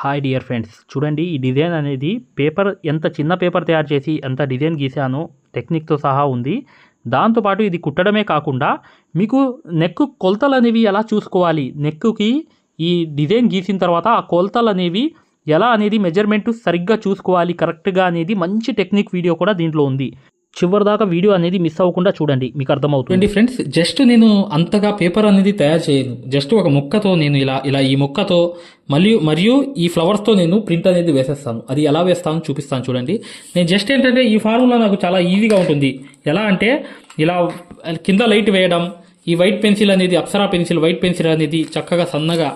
Hi dear friends చూడండి ఈ design అనేది పేపర్ ఎంత చిన్న పేపర్ తయారు చేసి ఎంత డిజైన్ గీసానో టెక్నిక్తో సహా ఉంది. దాంతోపాటు ఇది కుట్టడమే కాకుండా మీకు నెక్ కొలతలు అనేవి ఎలా చూసుకోవాలి? నెక్కి ఈ డిజైన్ గీసిన తర్వాత ఆ కొలతలు అనేవి ఎలా అనేది మెజర్మెంట్ సరిగ్గా చూసుకోవాలి కరెక్ట్గా అనేది మంచి టెక్నిక్ వీడియో కూడా దీంట్లో ఉంది. చివరిదాకా వీడియో అనేది మిస్ అవ్వకుండా చూడండి మీకు అర్థమవుతుంది. ఫ్రెండ్స్ జస్ట్ నేను అంతగా పేపర్ అనేది తయారు చేయను. జస్ట్ ఒక ముక్కతో నేను ఇలా ఇలా ఈ ముక్కతో మరియు మరియు ఈ ఫ్లవర్స్తో నేను ప్రింట్ అనేది వేసేస్తాను. అది ఎలా వేస్తాను చూపిస్తాను చూడండి. నేను జస్ట్ ఏంటంటే ఈ ఫార్ములా నాకు చాలా ఈజీగా ఉంటుంది. ఎలా అంటే ఇలా కింద లైట్ వేయడం ఈ వైట్ పెన్సిల్ అనేది అప్సరా పెన్సిల్ వైట్ పెన్సిల్ అనేది చక్కగా సన్నగా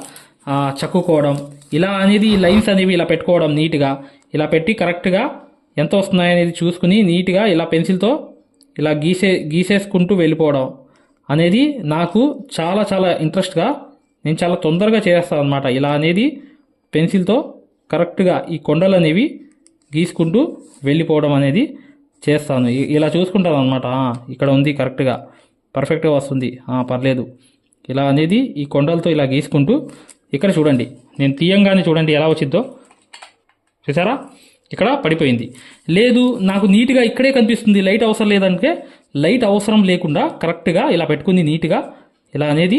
చక్కుకోవడం ఇలా అనేది లైన్స్ అనేవి ఇలా పెట్టుకోవడం నీట్గా ఇలా పెట్టి కరెక్ట్గా ఎంత వస్తున్నాయనేది చూసుకుని నీట్గా ఇలా పెన్సిల్తో ఇలా గీసే గీసేసుకుంటూ వెళ్ళిపోవడం అనేది నాకు చాలా చాలా ఇంట్రెస్ట్గా నేను చాలా తొందరగా చేస్తాను అనమాట ఇలా అనేది పెన్సిల్తో కరెక్ట్గా ఈ కొండలు అనేవి గీసుకుంటూ వెళ్ళిపోవడం అనేది చేస్తాను. ఇలా చూసుకుంటాను అనమాట ఇక్కడ ఉంది కరెక్ట్గా. పర్ఫెక్ట్గా వస్తుంది. పర్లేదు. ఇలా అనేది ఈ కొండలతో ఇలా గీసుకుంటూ ఇక్కడ చూడండి. నేను తీయంగానే చూడండి ఎలా వచ్చిందో. చూసారా? ఇక్కడ పడిపోయింది. లేదు నాకు నీట్గా ఇక్కడే కనిపిస్తుంది లైట్ అవసరం లేదంటే లైట్ అవసరం లేకుండా కరెక్ట్గా ఇలా పెట్టుకుంది నీట్గా. ఇలా అనేది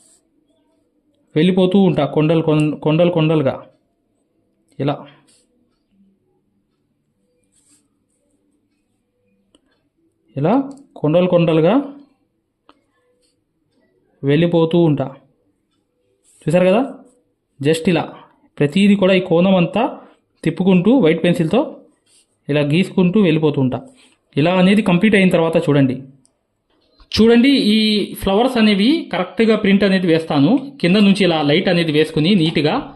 వెళ్ళిపోతూ ఉంటా కొండలు కొండలు కొండలుగా. ఇలా. ఇలా కొండలు కొండలుగా వెళ్ళిపోతూ ఉంటా. చూసారు కదా? జస్ట్ ఇలా. ప్రతిదీ కూడా ఈ కోణం అంతా తిప్పుకుంటూ వైట్ పెన్సిల్తో ఇలా గీసుకుంటూ వెళ్ళిపోతూ ఉంటా. ఇలా అనేది కంప్లీట్ అయిన తర్వాత చూడండి. చూడండి ఈ ఫ్లవర్స్ అనేవి కరెక్ట్గా ప్రింట్ అనేది వేస్తాను. కింద నుంచి ఇలా లైట్ అనేది వేసుకుని నీట్గా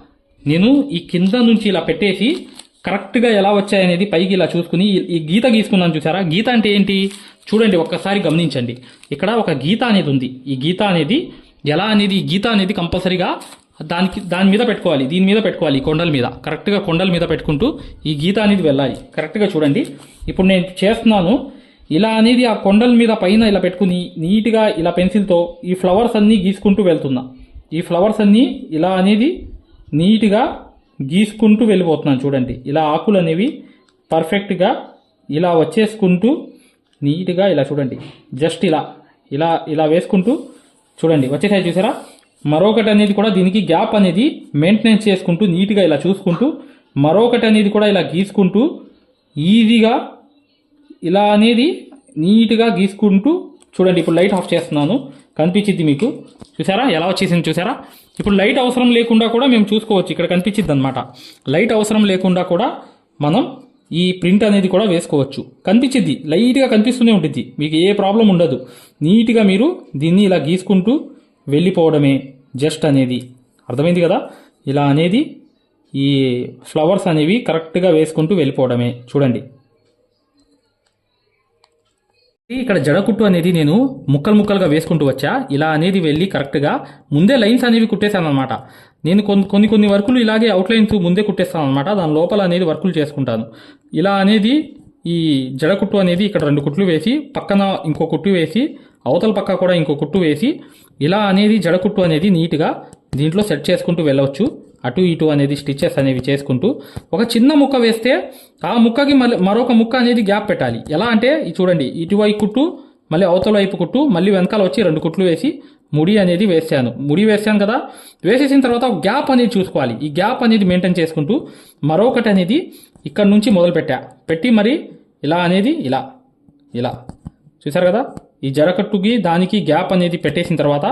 నేను ఈ కింద నుంచి ఇలా పెట్టేసి కరెక్ట్గా ఎలా వచ్చాయనేది పైకి ఇలా చూసుకుని ఈ- గీత గీసుకున్నాను చూసారా? గీత అంటే ఏంటి? చూడండి ఒక్కసారి గమనించండి. ఇక్కడ ఒక గీత అనేది ఉంది. ఈ గీత అనేది ఎలా అనేది ఈ గీత అనేది కంపల్సరీగా దానికి దాని మీద పెట్టుకోవాలి. దీని మీద పెట్టుకోవాలి కొండల మీద. కరెక్ట్గా కొండల మీద పెట్టుకుంటూ ఈ గీత అనేది వెళ్ళాలి. కరెక్ట్గా చూడండి. ఇప్పుడు నేను చేస్తున్నాను ఇలా అనేది ఆ కొండల మీద పైన ఇలా పెట్టుకుని నీట్గా ఇలా పెన్సిల్తో ఈ ఫ్లవర్స్ అన్నీ గీసుకుంటూ వెళ్తున్నా. ఈ ఫ్లవర్స్ అన్నీ ఇలా అనేది నీట్గా గీసుకుంటూ వెళ్ళిపోతున్నాను చూడండి. ఇలా ఆకులు అనేవి పర్ఫెక్ట్గా ఇలా వచ్చేసుకుంటూ నీట్గా ఇలా చూడండి. జస్ట్ ఇలా ఇలా ఇలా వేసుకుంటూ చూడండి. వచ్చేసారి చూసారా? మరొకటి అనేది కూడా దీనికి గ్యాప్ అనేది మెయింటెనెన్స్ చేసుకుంటూ నీట్గా ఇలా చూసుకుంటూ మరొకటి అనేది కూడా ఇలా గీసుకుంటూ ఈజీగా ఇలా అనేది నీట్గా గీసుకుంటూ చూడండి ఇప్పుడు లైట్ ఆఫ్ చేస్తున్నాను. కనిపించింది మీకు? చూసారా? ఎలా వచ్చేసింది చూసారా? ఇప్పుడు లైట్ అవసరం లేకుండా కూడా మేము చూసుకోవచ్చు. ఇక్కడ కనిపించింది అనమాట లైట్ అవసరం లేకుండా కూడా మనం ఈ ప్రింట్ అనేది కూడా వేసుకోవచ్చు. కనిపించింది లైట్గా కనిపిస్తూనే ఉంటుంది మీకు ఏ ప్రాబ్లం ఉండదు. నీట్గా మీరు దీన్ని ఇలా గీసుకుంటూ వెళ్ళిపోవడమే జస్ట్ అనేది. అర్థమైంది కదా? ఇలా అనేది ఈ ఫ్లవర్స్ అనేవి కరెక్ట్గా వేసుకుంటూ వెళ్ళిపోవడమే. చూడండి. ఇక్కడ జడకుట్టు అనేది నేను ముక్కలు ముక్కలుగా వేసుకుంటూ వచ్చా. ఇలా అనేది వెళ్ళి కరెక్ట్గా ముందే లైన్స్ అనేవి కుట్టేశాను అనమాట నేను కొన్ని కొన్ని కొన్ని వర్కులు ఇలాగే అవుట్లైన్స్ ముందే కుట్టేస్తాను అనమాట దాని లోపల అనేది వర్కులు చేసుకుంటాను. ఇలా అనేది ఈ జడకుట్టు అనేది ఇక్కడ రెండు కుట్లు వేసి పక్కన ఇంకో కుట్టు వేసి అవతల పక్క కూడా ఇంకో కుట్టు వేసి ఇలా అనేది జడకుట్టు అనేది నీట్గా దీంట్లో సెట్ చేసుకుంటూ వెళ్ళవచ్చు. అటు ఇటు అనేది స్టిచెస్ అనేవి చేసుకుంటూ ఒక చిన్న ముక్క వేస్తే ఆ ముక్కకి మళ్ళీ మరొక ముక్క అనేది గ్యాప్ పెట్టాలి. ఎలా అంటే చూడండి ఇటువైపు కుట్టు మళ్ళీ అవతల వైపు కుట్టు మళ్ళీ వెనకాల వచ్చి రెండు కుట్లు వేసి ముడి అనేది వేసాను. ముడి వేసాను కదా వేసేసిన తర్వాత గ్యాప్ అనేది చూసుకోవాలి. ఈ గ్యాప్ అనేది మెయింటైన్ చేసుకుంటూ మరొకటి అనేది ఇక్కడ నుంచి మొదలు పెట్టా పెట్టి మరి ఇలా అనేది ఇలా ఇలా. చూసారు కదా? ఈ జరకట్టుకి దానికి గ్యాప్ అనేది పెట్టేసిన తర్వాత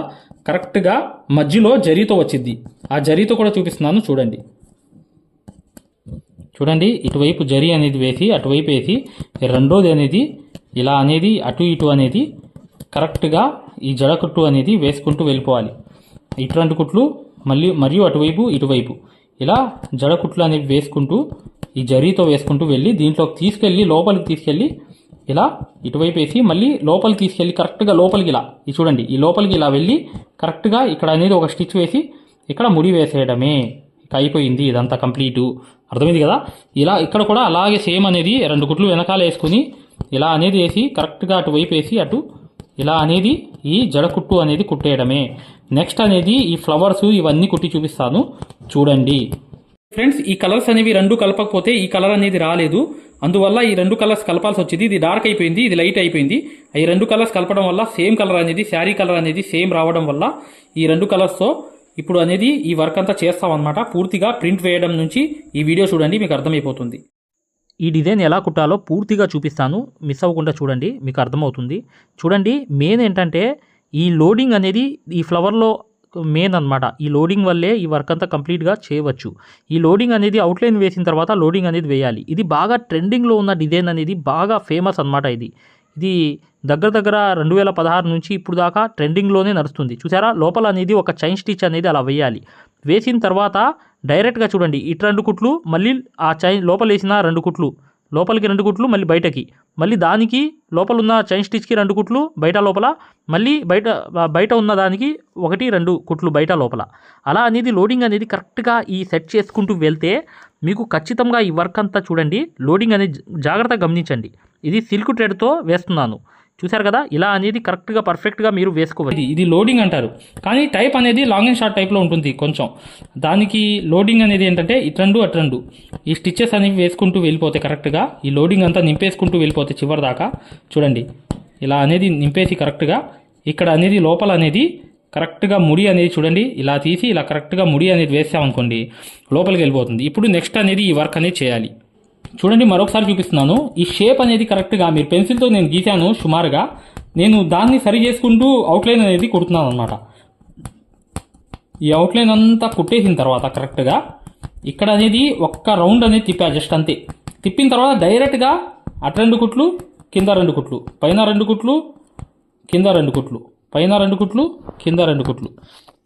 కరెక్ట్గా మధ్యలో జరీతో వచ్చింది ఆ జరీతో కూడా చూపిస్తున్నాను చూడండి. చూడండి ఇటువైపు జరి అనేది వేసి అటువైపు వేసి రెండోది అనేది ఇలా అనేది అటు ఇటు అనేది కరెక్ట్గా ఈ జడకుట్టు అనేది వేసుకుంటూ వెళ్ళిపోవాలి. ఇటు రెండు కుట్లు మళ్ళీ మరియు అటువైపు ఇటువైపు. ఇలా జడకుట్లు అనేవి వేసుకుంటూ ఈ జరీతో వేసుకుంటూ వెళ్ళి దీంట్లోకి తీసుకెళ్ళి లోపలికి తీసుకెళ్ళి ఇలా ఇటువైపు వేసి మళ్ళీ లోపలికి తీసుకెళ్ళి కరెక్ట్గా లోపలికి ఇలా. ఇది చూడండి ఈ లోపలికి ఇలా వెళ్ళి కరెక్ట్గా ఇక్కడ అనేది ఒక స్టిచ్ వేసి ఇక్కడ ముడి వేసేయడమే. ఇక అయిపోయింది ఇదంతా కంప్లీటు. అర్థమైంది కదా? ఇలా ఇక్కడ కూడా అలాగే సేమ్ అనేది రెండు గుట్లు వెనకాల వేసుకుని ఇలా అనేది వేసి కరెక్ట్గా అటువైపు వేసి అటు ఇలా అనేది ఈ జడ కుట్టు అనేది కుట్టేయడమే. నెక్స్ట్ అనేది ఈ ఫ్లవర్స్ ఇవన్నీ కుట్టి చూపిస్తాను. చూడండి. ఫ్రెండ్స్ ఈ కలర్స్ అనేవి రెండు కలపకపోతే ఈ కలర్ అనేది రాలేదు. అందువల్ల ఈ రెండు కలర్స్ కలపాల్సి వచ్చింది. ఇది డార్క్ అయిపోయింది ఇది లైట్ అయిపోయింది. ఈ రెండు కలర్స్ కలపడం వల్ల సేమ్ కలర్ అనేది శారీ కలర్ అనేది సేమ్ రావడం వల్ల ఈ రెండు కలర్స్తో ఇప్పుడు అనేది ఈ వర్క్ అంతా చేస్తామన్నమాట. అనమాట పూర్తిగా ప్రింట్ వేయడం నుంచి ఈ వీడియో చూడండి మీకు అర్థమైపోతుంది. ఈ డిజైన్ ఎలా కుట్టాలో పూర్తిగా చూపిస్తాను. మిస్ అవ్వకుండా చూడండి మీకు అర్థమవుతుంది. చూడండి మెయిన్ ఏంటంటే ఈ లోడింగ్ అనేది ఈ ఫ్లవర్లో మెయిన్ అనమాట ఈ లోడింగ్ వల్లే ఈ వర్క్ అంతా కంప్లీట్గా చేయవచ్చు. ఈ లోడింగ్ అనేది అవుట్లైన్ వేసిన తర్వాత లోడింగ్ అనేది వేయాలి. ఇది బాగా ట్రెండింగ్లో ఉన్న డిజైన్ అనేది బాగా ఫేమస్ అన్నమాట ఇది. ఇది దగ్గర దగ్గర రెండు వేల పదహారు నుంచి ఇప్పుడు దాకా ట్రెండింగ్లోనే నడుస్తుంది. చూసారా? లోపల అనేది ఒక చైన్ స్టిచ్ అనేది అలా వేయాలి. వేసిన తర్వాత డైరెక్ట్గా చూడండి. ఇటు రెండు కుట్లు మళ్ళీ ఆ చైన్ లోపల వేసిన రెండు కుట్లు. లోపలికి రెండు కుట్లు మళ్ళీ బయటకి. మళ్ళీ దానికి లోపల ఉన్న చైన్ స్టిచ్కి రెండు కుట్లు బయట లోపల. మళ్ళీ బయట బయట ఉన్న దానికి ఒకటి రెండు కుట్లు బయట లోపల. అలా అనేది లోడింగ్ అనేది కరెక్ట్గా ఈ సెట్ చేసుకుంటూ వెళ్తే మీకు ఖచ్చితంగా ఈ వర్క్ అంతా చూడండి. లోడింగ్ అనేది జాగ్రత్తగా గమనించండి. ఇది సిల్క్ ట్రెడ్తో వేస్తున్నాను. చూశారు కదా? ఇలా అనేది కరెక్ట్గా పర్ఫెక్ట్గా మీరు వేసుకోవాలి ఇది ఇది లోడింగ్ అంటారు. కానీ టైప్ అనేది లాంగ్ అండ్ షార్ట్ టైప్లో ఉంటుంది కొంచెం. దానికి లోడింగ్ అనేది ఏంటంటే ఇట్రండు అట్రండు ఈ స్టిచ్చెస్ అనేవి వేసుకుంటూ వెళ్ళిపోతాయి కరెక్ట్గా ఈ లోడింగ్ అంతా నింపేసుకుంటూ వెళ్ళిపోతాయి చివరి దాకా చూడండి. ఇలా అనేది నింపేసి కరెక్ట్గా ఇక్కడ అనేది లోపల అనేది కరెక్ట్గా ముడి అనేది చూడండి. ఇలా తీసి ఇలా కరెక్ట్గా ముడి అనేది వేసామనుకోండి లోపలికి వెళ్ళిపోతుంది. ఇప్పుడు నెక్స్ట్ అనేది ఈ వర్క్ అనేది చేయాలి. చూడండి మరొకసారి చూపిస్తున్నాను. ఈ షేప్ అనేది కరెక్ట్గా మీరు పెన్సిల్తో నేను గీశాను సుమారుగా. నేను దాన్ని సరి చేసుకుంటూ అవుట్లైన్ అనేది కుడుతున్నాను అనమాట ఈ అవుట్లైన్ అంతా కుట్టేసిన తర్వాత కరెక్ట్గా ఇక్కడ అనేది ఒక్క రౌండ్ అనేది తిప్పా జస్ట్ అంతే. తిప్పిన తర్వాత డైరెక్ట్గా అటు రెండు కుట్లు కింద రెండు కుట్లు పైన రెండు కుట్లు కింద రెండు కుట్లు పైన రెండు కుట్లు కింద రెండు కుట్లు.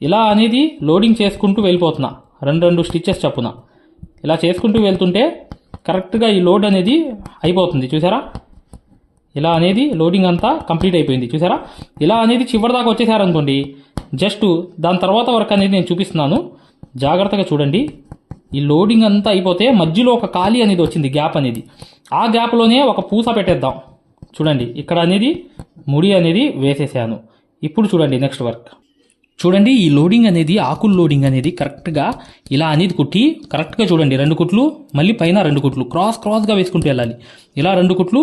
ఇలా అనేది లోడింగ్ చేసుకుంటూ వెళ్ళిపోతున్నా. రెండు రెండు స్టిచ్చెస్ చప్పున. ఇలా చేసుకుంటూ వెళ్తుంటే కరెక్ట్గా ఈ లోడ్ అనేది అయిపోతుంది చూసారా? ఇలా అనేది లోడింగ్ అంతా కంప్లీట్ అయిపోయింది చూసారా? ఇలా అనేది చివరి దాకా వచ్చేసారనుకోండి జస్ట్ దాని తర్వాత వర్క్ అనేది నేను చూపిస్తున్నాను. జాగ్రత్తగా చూడండి ఈ లోడింగ్ అంతా అయిపోతే మధ్యలో ఒక ఖాళీ అనేది వచ్చింది గ్యాప్ అనేది. ఆ గ్యాప్లోనే ఒక పూస పెట్టేద్దాం. చూడండి ఇక్కడ అనేది ముడి అనేది వేసేసాను. ఇప్పుడు చూడండి నెక్స్ట్ వర్క్. చూడండి ఈ లోడింగ్ అనేది ఆకుల లోడింగ్ అనేది కరెక్ట్గా ఇలా అనేది కుట్టి కరెక్ట్గా చూడండి రెండు కుట్లు మళ్ళీ పైన రెండు కుట్లు క్రాస్ క్రాస్గా వేసుకుంటూ వెళ్ళాలి. ఇలా రెండు కుట్లు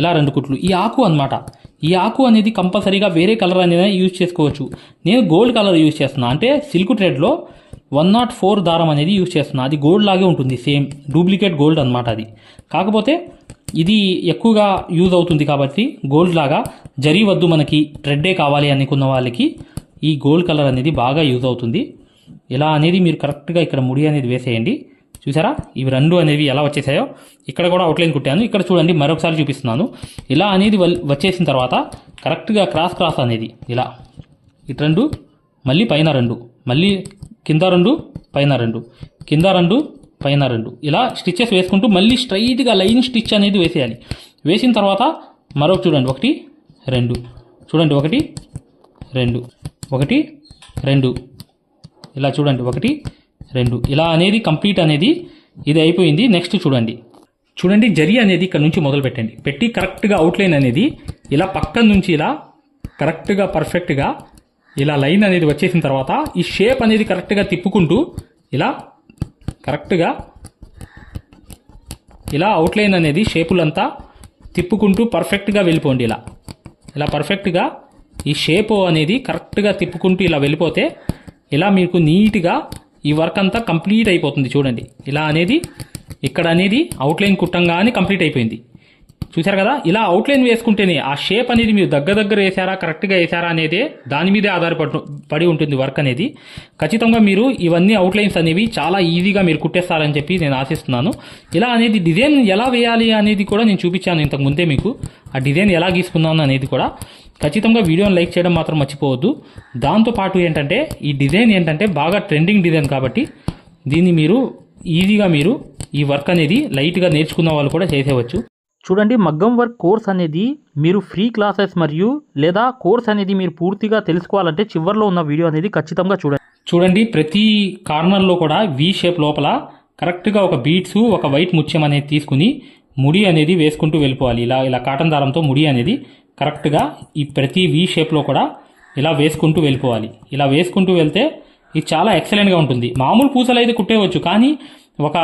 ఇలా రెండు కుట్లు. ఈ ఆకు అన్నమాట. ఈ ఆకు అనేది కంపల్సరీగా వేరే కలర్ అనేది యూజ్ చేసుకోవచ్చు. నేను గోల్డ్ కలర్ యూజ్ చేస్తున్నా. అంటే సిల్క్ ట్రెడ్లో వన్ నాట్ ఫోర్ దారం అనేది యూజ్ చేస్తున్నా. అది గోల్డ్ లాగే ఉంటుంది సేమ్ డూప్లికేట్ గోల్డ్ అన్నమాట అది. కాకపోతే ఇది ఎక్కువగా యూజ్ అవుతుంది కాబట్టి గోల్డ్ లాగా జరీ వద్దు మనకి ట్రెడ్డే కావాలి అనుకున్న వాళ్ళకి ఈ గోల్డ్ కలర్ అనేది బాగా యూజ్ అవుతుంది. ఇలా అనేది మీరు కరెక్ట్గా ఇక్కడ ముడి అనేది వేసేయండి. చూసారా? ఇవి రెండు అనేవి ఎలా వచ్చేసాయో? ఇక్కడ కూడా అవుట్లైన్ కుట్టాను. ఇక్కడ చూడండి మరొకసారి చూపిస్తున్నాను. ఇలా అనేది వల్- వచ్చేసిన తర్వాత కరెక్ట్గా క్రాస్ క్రాస్ అనేది ఇలా. ఇటు రెండు మళ్ళీ పైన రెండు మళ్ళీ కింద రెండు పైన రెండు కింద రెండు పైన రెండు. ఇలా స్టిచ్చెస్ వేసుకుంటూ మళ్ళీ స్ట్రైట్గా లైన్ స్టిచ్ అనేది వేసేయాలి. వేసిన తర్వాత మరొక చూడండి ఒకటి రెండు. చూడండి ఒకటి రెండు. ఒకటి రెండు. ఇలా చూడండి ఒకటి రెండు. ఇలా అనేది కంప్లీట్ అనేది ఇది అయిపోయింది. నెక్స్ట్ చూడండి. చూడండి జరి అనేది ఇక్కడ నుంచి మొదలు పెట్టండి. పెట్టి కరెక్ట్గా అవుట్లైన్ అనేది ఇలా పక్కన నుంచి ఇలా కరెక్ట్గా పర్ఫెక్ట్గా ఇలా లైన్ అనేది వచ్చేసిన తర్వాత ఈ షేప్ అనేది కరెక్ట్గా తిప్పుకుంటూ ఇలా కరెక్ట్గా ఇలా అవుట్లైన్ అనేది షేపులంతా తిప్పుకుంటూ పర్ఫెక్ట్గా వెళ్ళిపోండి ఇలా. ఇలా పర్ఫెక్ట్గా ఈ షేప్ అనేది కరెక్ట్గా తిప్పుకుంటూ ఇలా వెళ్ళిపోతే ఇలా మీకు నీట్గా ఈ వర్క్ అంతా కంప్లీట్ అయిపోతుంది చూడండి. ఇలా అనేది ఇక్కడ అనేది అవుట్లైన్ కుట్టంగానే కంప్లీట్ అయిపోయింది. చూశారు కదా? ఇలా అవుట్లైన్ వేసుకుంటేనే ఆ షేప్ అనేది మీరు దగ్గర దగ్గర వేసారా కరెక్ట్గా వేసారా అనేదే దాని మీదే ఆధారపడి పడి ఉంటుంది వర్క్ అనేది. ఖచ్చితంగా మీరు ఇవన్నీ అవుట్లైన్స్ అనేవి చాలా ఈజీగా మీరు కుట్టేస్తారని చెప్పి నేను ఆశిస్తున్నాను. ఇలా అనేది డిజైన్ ఎలా వేయాలి అనేది కూడా నేను చూపించాను ఇంతకు ముందే మీకు. ఆ డిజైన్ ఎలా గీసుకున్నాను అనేది కూడా. ఖచ్చితంగా వీడియోని లైక్ చేయడం మాత్రం మర్చిపోవద్దు. దాంతోపాటు ఏంటంటే ఈ డిజైన్ ఏంటంటే బాగా ట్రెండింగ్ డిజైన్ కాబట్టి దీన్ని మీరు ఈజీగా మీరు ఈ వర్క్ అనేది లైట్గా నేర్చుకున్న వాళ్ళు కూడా చేసేవచ్చు. చూడండి మగ్గం వర్క్ కోర్స్ అనేది మీరు ఫ్రీ క్లాసెస్ మరియు లేదా కోర్స్ అనేది మీరు పూర్తిగా తెలుసుకోవాలంటే చివరిలో ఉన్న వీడియో అనేది ఖచ్చితంగా చూడండి. చూడండి ప్రతి కార్నర్లో కూడా వి షేప్ లోపల కరెక్ట్గా ఒక బీట్స్ ఒక వైట్ ముత్యం అనేది తీసుకుని ముడి అనేది వేసుకుంటూ వెళ్ళిపోవాలి. ఇలా ఇలా కాటన్ దారంతో ముడి అనేది కరెక్ట్గా ఈ ప్రతి వీ షేప్లో కూడా ఇలా వేసుకుంటూ వెళ్ళిపోవాలి. ఇలా వేసుకుంటూ వెళ్తే ఇది చాలా ఎక్సలెంట్గా ఉంటుంది. మామూలు పూసలు అయితే కుట్టేవచ్చు కానీ ఒక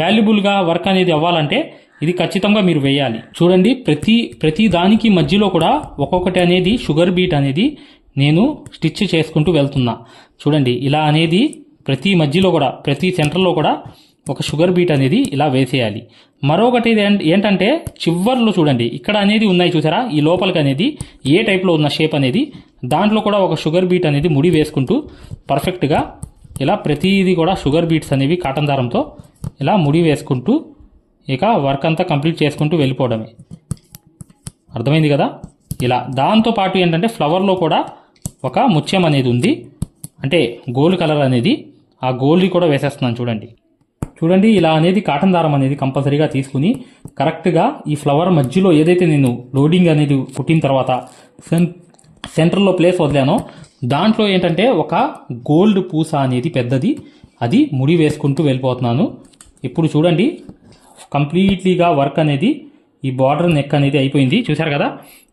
వాల్యుబుల్గా వర్క్ అనేది అవ్వాలంటే ఇది ఖచ్చితంగా మీరు వేయాలి. చూడండి ప్రతి ప్రతి దానికి మధ్యలో కూడా ఒక్కొక్కటి అనేది షుగర్ బీట్ అనేది నేను స్టిచ్ చేసుకుంటూ వెళ్తున్నా. చూడండి ఇలా అనేది ప్రతి మధ్యలో కూడా ప్రతి సెంటర్లో కూడా ఒక షుగర్ బీట్ అనేది ఇలా వేసేయాలి. మరొకటి ఏంటంటే చివర్లో చూడండి. ఇక్కడ అనేది ఉన్నాయి చూసారా? ఈ లోపలికి అనేది ఏ టైప్లో ఉన్న షేప్ అనేది దాంట్లో కూడా ఒక షుగర్ బీట్ అనేది ముడి వేసుకుంటూ పర్ఫెక్ట్గా ఇలా ప్రతిదీ కూడా షుగర్ బీట్స్ అనేవి కాటన్ దారంతో ఇలా ముడి వేసుకుంటూ ఇక వర్క్ అంతా కంప్లీట్ చేసుకుంటూ వెళ్ళిపోవడమే. అర్థమైంది కదా? ఇలా దాంతో పాటు ఏంటంటే ఫ్లవర్లో కూడా ఒక ముత్యం అనేది ఉంది. అంటే గోల్డ్ కలర్ అనేది ఆ గోల్డ్ కూడా వేసేస్తున్నాను చూడండి. చూడండి ఇలా అనేది కాటన్ దారం అనేది కంపల్సరీగా తీసుకుని కరెక్ట్గా ఈ ఫ్లవర్ మధ్యలో ఏదైతే నేను లోడింగ్ అనేది కుట్టిన తర్వాత సెన్ సెంటర్లో ప్లేస్ వదిలానో దాంట్లో ఏంటంటే ఒక గోల్డ్ పూస అనేది పెద్దది. అది ముడి వేసుకుంటూ వెళ్ళిపోతున్నాను. ఇప్పుడు చూడండి కంప్లీట్లీగా వర్క్ అనేది ఈ బార్డర్ నెక్ అనేది అయిపోయింది. చూశారు కదా?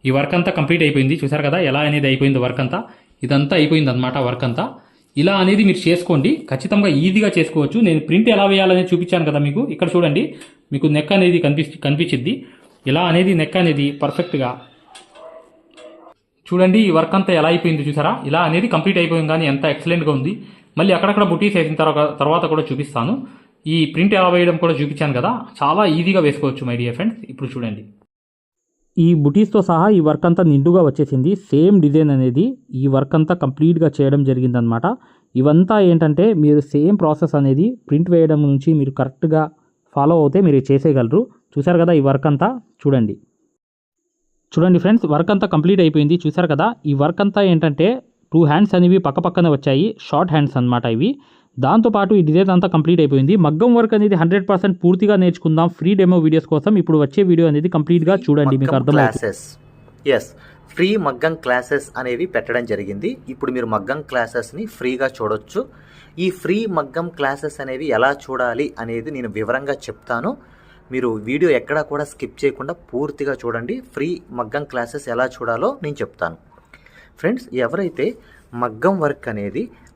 ఈ వర్క్ అంతా కంప్లీట్ అయిపోయింది. చూశారు కదా? ఎలా అనేది అయిపోయింది వర్క్ అంతా? ఇదంతా అయిపోయింది అనమాట వర్క్ అంతా. ఇలా అనేది మీరు చేసుకోండి. ఖచ్చితంగా ఈజీగా చేసుకోవచ్చు. నేను ప్రింట్ ఎలా వేయాలనేది చూపించాను కదా మీకు. ఇక్కడ చూడండి. మీకు నెక్ అనేది కనిపి కనిపించింది ఇలా అనేది నెక్ అనేది పర్ఫెక్ట్గా. చూడండి ఈ వర్క్ అంతా ఎలా అయిపోయింది చూసారా? ఇలా అనేది కంప్లీట్ అయిపోయింది కానీ ఎంత ఎక్సలెంట్గా ఉంది. మళ్ళీ అక్కడక్కడ బుటీస్ వేసిన తర్వాత తర్వాత కూడా చూపిస్తాను. ఈ ప్రింట్ ఎలా వేయడం కూడా చూపించాను కదా. చాలా ఈజీగా వేసుకోవచ్చు మై డియర్ ఫ్రెండ్స్. ఇప్పుడు చూడండి. ఈ బుటీస్తో సహా ఈ వర్క్ అంతా నిండుగా వచ్చేసింది. సేమ్ డిజైన్ అనేది ఈ వర్క్ అంతా కంప్లీట్గా చేయడం జరిగిందనమాట ఇవంతా ఏంటంటే మీరు సేమ్ ప్రాసెస్ అనేది ప్రింట్ వేయడం నుంచి మీరు కరెక్ట్గా ఫాలో అవుతే మీరు చేసేయగలరు. చూసారు కదా ఈ వర్క్ అంతా చూడండి. చూడండి ఫ్రెండ్స్ వర్క్ అంతా కంప్లీట్ అయిపోయింది. చూసారు కదా? ఈ వర్క్ అంతా ఏంటంటే టూ హ్యాండ్స్ అనేవి పక్క పక్కనే వచ్చాయి. షార్ట్ హ్యాండ్స్ అన్నమాట ఇవి. దాంతోపాటు ఈ డిజైన్ అంతా కంప్లీట్ అయిపోయింది. మగ్గం వర్క్ అనేది హండ్రెడ్ పర్సెంట్ పూర్తిగా నేర్చుకుందాం. ఫ్రీ డెమో వీడియోస్ కోసం ఇప్పుడు వచ్చే వీడియో అనేది కంప్లీట్గా చూడండి మీకు క్లాసెస్ ఎస్ ఫ్రీ మగ్గం క్లాసెస్ అనేవి పెట్టడం జరిగింది. ఇప్పుడు మీరు మగ్గం క్లాసెస్ని ఫ్రీగా చూడొచ్చు. ఈ ఫ్రీ మగ్గం క్లాసెస్ అనేవి ఎలా చూడాలి అనేది నేను వివరంగా చెప్తాను. మీరు వీడియో ఎక్కడా కూడా స్కిప్ చేయకుండా పూర్తిగా చూడండి. ఫ్రీ మగ్గం క్లాసెస్ ఎలా చూడాలో నేను చెప్తాను. ఫ్రెండ్స్ ఎవరైతే మగ్గం వర్క్ అనేది